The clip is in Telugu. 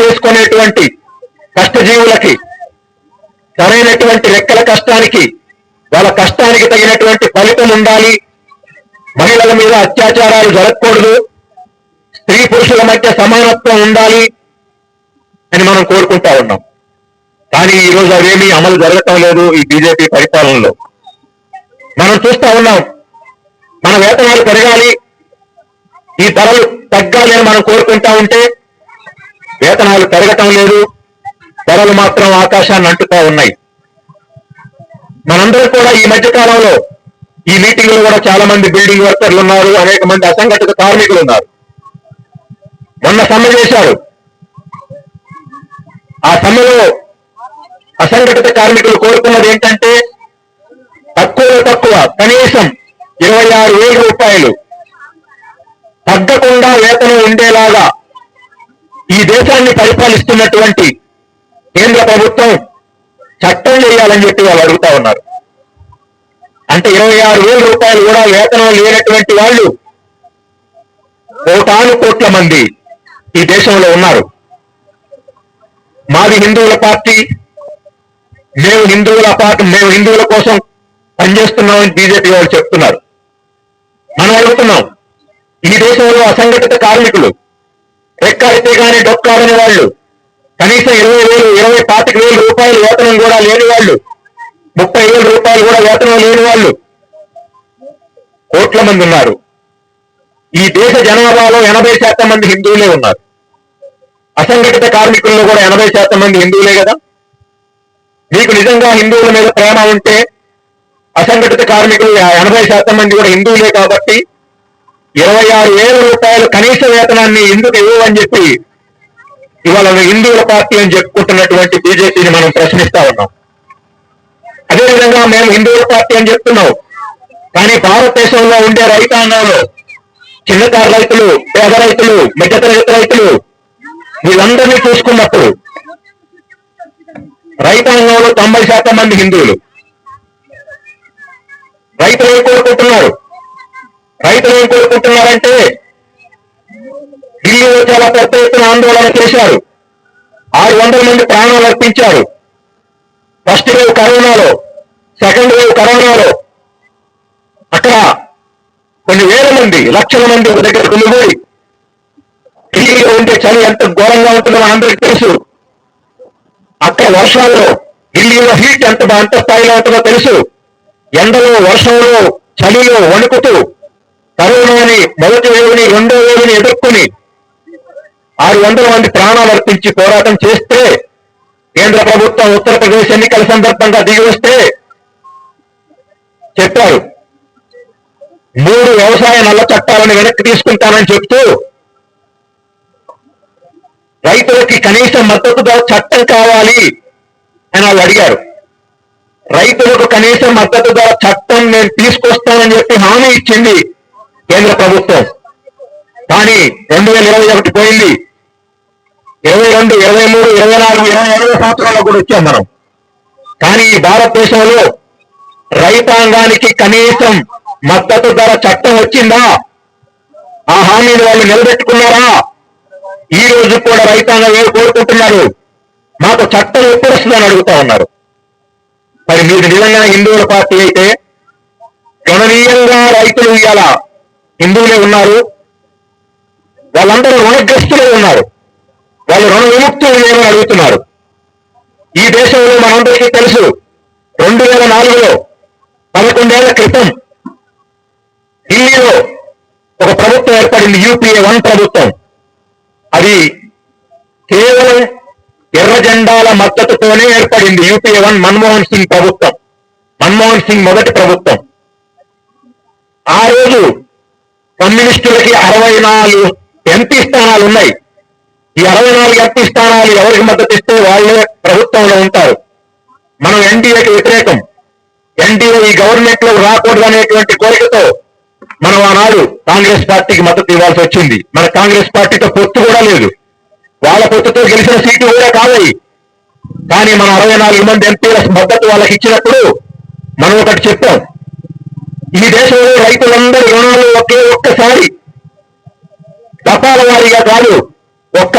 చేసుకునేటువంటి కష్టజీవులకి సరైనటువంటి లెక్కల కష్టానికి వాళ్ళ కష్టానికి తగినటువంటి ఫలితం ఉండాలి. మహిళల మీద అత్యాచారాలు జరగకూడదు. స్త్రీ పురుషుల మధ్య సమానత్వం ఉండాలి అని మనం కోరుకుంటా ఉన్నాం. కానీ ఈ రోజు అవేమీ అమలు జరగటం లేదు ఈ బీజేపీ పరిపాలనలో. మనం చూస్తా ఉన్నాం మన వేతనాలు పెరగాలి. ఈ ధరలు తగ్గాలి అని మనం కోరుకుంటా ఉంటే వేతనాలు పెరగటం లేదు. ధరలు మాత్రం ఆకాశాన్ని అంటుతా ఉన్నాయి. మనందరూ కూడా ఈ మధ్య కాలంలో ఈ మీటింగ్లో కూడా చాలా మంది బిల్డింగ్ వర్కర్లు ఉన్నారు అనేక మంది అసంఘటిత కార్మికులు ఉన్నారు. మొన్న సమ్మె చేశారు. ఆ సమ్మెలో అసంఘటిత కార్మికులు కోరుకున్నది ఏంటంటే తక్కువ తక్కువ కనీసం ఇరవై ఆరు వేల రూపాయలు. తగ్గకుండా వేతనం ఉండేలాగా ఈ దేశాన్ని పరిపాలిస్తున్నటువంటి కేంద్ర ప్రభుత్వం చట్టం చేయాలని చెప్పి వాళ్ళు అడుగుతా ఉన్నారు. అంటే ఇరవై ఆరు వేల రూపాయలు కూడా వేతనం లేనటువంటి వాళ్ళు కోటాను కోట్ల మంది ఈ దేశంలో ఉన్నారు. మాది హిందువుల పార్టీ మేము హిందువుల పార్టీ మేము హిందువుల కోసం పనిచేస్తున్నామని బీజేపీ వాళ్ళు చెప్తున్నారు. మనం అడుగుతున్నాం ఈ దేశంలో అసంఘటిత కార్మికులు రెక్కాడితే కానీ డొక్కాడని వాళ్ళు. కనీసం ఇరవై వేలు ఇరవై పాతిక వేల రూపాయలు వేతనం కూడా లేని వాళ్ళు. ముప్పై వేల రూపాయలు కూడా వేతనం లేని వాళ్ళు. కోట్ల మంది ఉన్నారు. ఈ దేశ జనాభాలో ఎనభై శాతం మంది హిందువులే ఉన్నారు. అసంఘటిత కార్మికుల్లో కూడా ఎనభై శాతం మంది హిందువులే కదా? మీకు నిజంగా హిందువుల మీద ప్రేమ ఉంటే అసంఘటిత కార్మికులు ఎనభై శాతం మంది కూడా హిందువులే కాబట్టి ఇరవై ఆరు వేల రూపాయలు కనీస వేతనాన్ని ఎందుకు ఇవ్వమని చెప్పి ఇవాళ హిందువుల పార్టీ అని చెప్పుకుంటున్నటువంటి బీజేపీని మనం ప్రశ్నిస్తా ఉన్నాం. అదేవిధంగా మేము హిందువుల పార్టీ అని చెప్తున్నాం. కానీ భారతదేశంలో ఉండే రైతాంగంలో చిన్నకారు రైతులు పేద రైతులు మధ్యతరగతి రైతులు వీళ్ళందరినీ చూసుకున్నప్పుడు రైతాంగంలో తొంభై శాతం మంది హిందువులు. రైతులు ఏం కోరుకుంటున్నారు? రైతులు ఏం కోరుకుంటున్నారంటే ఢిల్లీలో చాలా పెద్ద ఎత్తున ఆందోళన చేశారు. ఆరు వందల మంది ప్రాణాలు అర్పించారు. ఫస్ట్ వేవ్ కరోనాలో సెకండ్ వేవ్ కరోనాలో అక్కడ కొన్ని వేల మంది లక్షల మంది ఒక దగ్గర కొనుగోలు. ఢిల్లీలో ఉండే చలి ఎంత ఘోరంగా ఉంటుందో మనందరికీ తెలుసు. అక్కడ వర్షాల్లో ఢిల్లీలో హీట్ ఎంత అంత స్థాయిలో ఉంటుందో తెలుసు. ఎండలో వర్షంలో చలిలో వణుకుతూ కరోనాని మొదటి వేవిని రెండో వేవిని ఎదుర్కొని ఆరు వందల మంది ప్రాణాలు అర్పించి పోరాటం చేస్తే కేంద్ర ప్రభుత్వం ఉత్తరప్రదేశ్ ఎన్నికల సందర్భంగా దిగి వస్తే చెప్పారు. మూడు వ్యవసాయ నల్ల చట్టాలను వెనక్కి తీసుకుంటానని చెప్తూ రైతులకి కనీస మద్దతు చట్టం కావాలి అని వాళ్ళు అడిగారు. రైతులకు కనీస మద్దతు చట్టం నేను తీసుకొస్తానని చెప్పి హామీ ఇచ్చింది కేంద్ర ప్రభుత్వం. కానీ రెండు వేల ఇరవై ఒకటి పోయింది. ఇరవై రెండు ఇరవై మూడు ఇరవై నాలుగు ఇరవై ఎనిమిది సంవత్సరాల్లో కూడా వచ్చాం మనం. కానీ ఈ భారతదేశంలో రైతాంగానికి కనీసం మద్దతు ధర చట్టం వచ్చిందా? ఆ హామీని వాళ్ళు నిలబెట్టుకున్నారా? ఈ రోజు కూడా రైతాంగం ఏం కోరుకుంటున్నారు? మాకు చట్టం ఎప్పుడు వస్తుందని అడుగుతా ఉన్నారు. మరి మీరు నిజంగా హిందువుల పార్టీ అయితే గణనీయంగా రైతులు ఇవ్వాలా హిందువులే ఉన్నారు. వాళ్ళందరూ రుణగ్రస్తులే ఉన్నారు. వాళ్ళు రుణ విముక్తులు లేవని అడుగుతున్నారు. ఈ దేశంలో మనందరికీ తెలుసు రెండు వేల నాలుగులో పదకొండేళ్ళ క్రితం ఢిల్లీలో ఒక ప్రభుత్వం ఏర్పడింది యూపీఏ వన్ ప్రభుత్వం. అది కేవలం ఎర్ర జెండాల మద్దతుతోనే ఏర్పడింది యూపీఏ వన్ మన్మోహన్ సింగ్ ప్రభుత్వం. మన్మోహన్ సింగ్ మొదటి ప్రభుత్వం. ఆ రోజు కమ్యూనిస్టులకి అరవై నాలుగు ఎంపీ స్థానాలు ఉన్నాయి. ఈ అరవై నాలుగు ఎంపీ స్థానాలు ఎవరికి మద్దతు ఇస్తే వాళ్ళే ప్రభుత్వంలో ఉంటారు. మనం ఎన్డీఏకి వ్యతిరేకం. ఎన్డీఏ ఈ గవర్నమెంట్లో రాకూడదు అనేటువంటి కోరికతో మనం ఆనాడు కాంగ్రెస్ పార్టీకి మద్దతు ఇవ్వాల్సి వచ్చింది. మన కాంగ్రెస్ పార్టీతో పొత్తు కూడా లేదు. వాళ్ళ పొత్తుతో గెలిచిన సీట్లు కూడా కావాలి కానీ మన అరవై నాలుగు మంది ఎంపీల మద్దతు వాళ్ళకి ఇచ్చినప్పుడు మనం ఒకటి చెప్పాం. ఈ దేశంలో రైతులందరి రుణాలు ఒకే ఒక్కసారి. దఫాల వారిగా కాదు ఒక్క